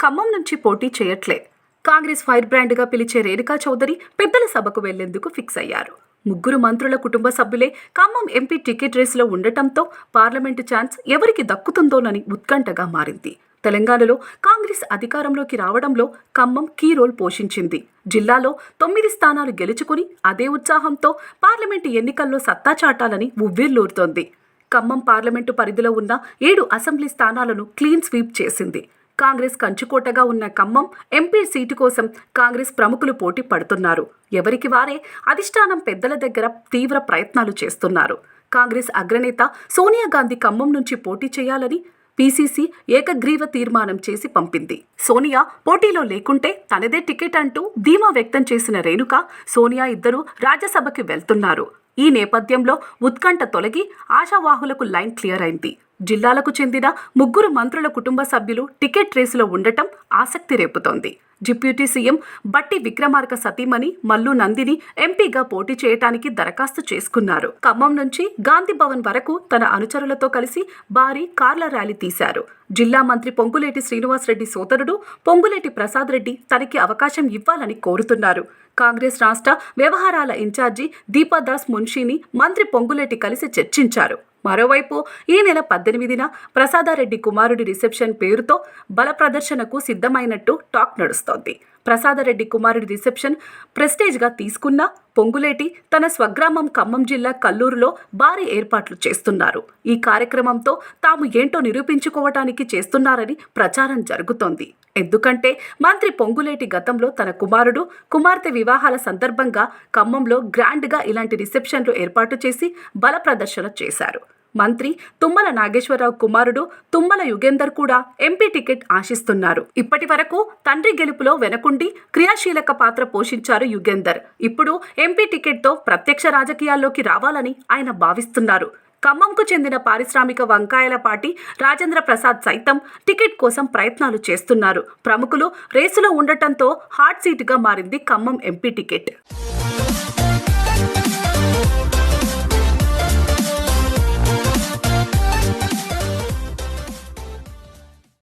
ఖమ్మం నుంచి పోటీ చేయట్లే కాంగ్రెస్ ఫైర్ బ్రాండ్గా పిలిచే రేణుకా చౌదరి పెద్దల సభకు వెళ్ళేందుకు ఫిక్స్ అయ్యారు. ముగ్గురు మంత్రుల కుటుంబ సభ్యులే ఖమ్మం ఎంపీ టికెట్ రేసులో ఉండటంతో పార్లమెంటు ఛాన్స్ ఎవరికి దక్కుతుందోనని ఉత్కంఠగా మారింది. తెలంగాణలో కాంగ్రెస్ అధికారంలోకి రావడంలో ఖమ్మం కీ రోల్ పోషించింది. జిల్లాలో తొమ్మిది స్థానాలు గెలుచుకుని అదే ఉత్సాహంతో పార్లమెంటు ఎన్నికల్లో సత్తా చాటాలని ఉవ్విర్లూరుతోంది. ఖమ్మం పార్లమెంటు పరిధిలో ఉన్న ఏడు అసెంబ్లీ స్థానాలను క్లీన్ స్వీప్ చేసింది. కాంగ్రెస్ కంచుకోటగా ఉన్న ఖమ్మం ఎంపీ సీటు కోసం కాంగ్రెస్ ప్రముఖులు పోటీ పడుతున్నారు. ఎవరికి వారే అధిష్టానం పెద్దల దగ్గర తీవ్ర ప్రయత్నాలు చేస్తున్నారు. కాంగ్రెస్ అగ్రనేత సోనియా గాంధీ ఖమ్మం నుంచి పోటీ చేయాలని పీసీసీ ఏకగ్రీవ తీర్మానం చేసి పంపింది. సోనియా పోటీలో లేకుంటే తనదే టికెట్ అంటూ ధీమా వ్యక్తం చేసిన రేణుక సోనియా ఇద్దరు రాజ్యసభకి వెళ్తున్నారు. ఈ నేపథ్యంలో ఉత్కంఠ తొలగి ఆశావాహులకు లైన్ క్లియర్ అయింది. జిల్లాలకు చెందిన ముగ్గురు మంత్రుల కుటుంబ సభ్యులు టికెట్ రేసులో ఉండటం ఆసక్తి రేపుతోంది. డిప్యూటీ సీఎం బట్టి విక్రమార్క సతీమణి మల్లు నందిని ఎంపీగా పోటీ చేయటానికి దరఖాస్తు చేసుకున్నారు. ఖమ్మం నుంచి గాంధీ భవన్ వరకు తన అనుచరులతో కలిసి భారీ కార్ల ర్యాలీ తీశారు. జిల్లా మంత్రి పొంగులేటి శ్రీనివాసరెడ్డి సోదరుడు పొంగులేటి ప్రసాద్ రెడ్డి తనకి అవకాశం ఇవ్వాలని కోరుతున్నారు. కాంగ్రెస్ రాష్ట్ర వ్యవహారాల ఇన్ఛార్జి దీపాదాస్ మున్షిని మంత్రి పొంగులేటి కలిసి చర్చించారు. మరోవైపు ఈ నెల పద్దెనిమిదిన ప్రసాదారెడ్డి కుమారుడి రిసెప్షన్ పేరుతో బల ప్రదర్శనకు సిద్ధమైనట్టు టాక్ నడుస్తోంది. ప్రసాదరెడ్డి కుమారుడి రిసెప్షన్ ప్రెస్టేజ్గా తీసుకున్న పొంగులేటి తన స్వగ్రామం ఖమ్మం జిల్లా కల్లూరులో భారీ ఏర్పాట్లు చేస్తున్నారు. ఈ కార్యక్రమంతో తాము ఏంటో నిరూపించుకోవటానికి చేస్తున్నారని ప్రచారం జరుగుతోంది. ఎందుకంటే మంత్రి పొంగులేటి గతంలో తన కుమారుడు కుమార్తె వివాహాల సందర్భంగా ఖమ్మంలో గ్రాండ్గా ఇలాంటి రిసెప్షన్లు ఏర్పాటు చేసి బల ప్రదర్శన చేశారు. మంత్రి తుమ్మల నాగేశ్వరరావు కుమారుడు తుమ్మల యుగేందర్ కూడా ఎంపీ టికెట్ ఆశిస్తున్నారు. ఇప్పటి వరకు తండ్రి గెలుపులో వెనకుండి క్రియాశీలక పాత్ర పోషించారు యుగేందర్. ఇప్పుడు ఎంపీ టికెట్తో ప్రత్యక్ష రాజకీయాల్లోకి రావాలని ఆయన భావిస్తున్నారు. ఖమ్మంకు చెందిన పారిశ్రామిక వంకాయలపాటి రాజేంద్ర ప్రసాద్ సైతం టికెట్ కోసం ప్రయత్నాలు చేస్తున్నారు. ప్రముఖులు రేసులో ఉండటంతో హాట్ సీటుగా మారింది ఖమ్మం ఎంపీ టికెట్.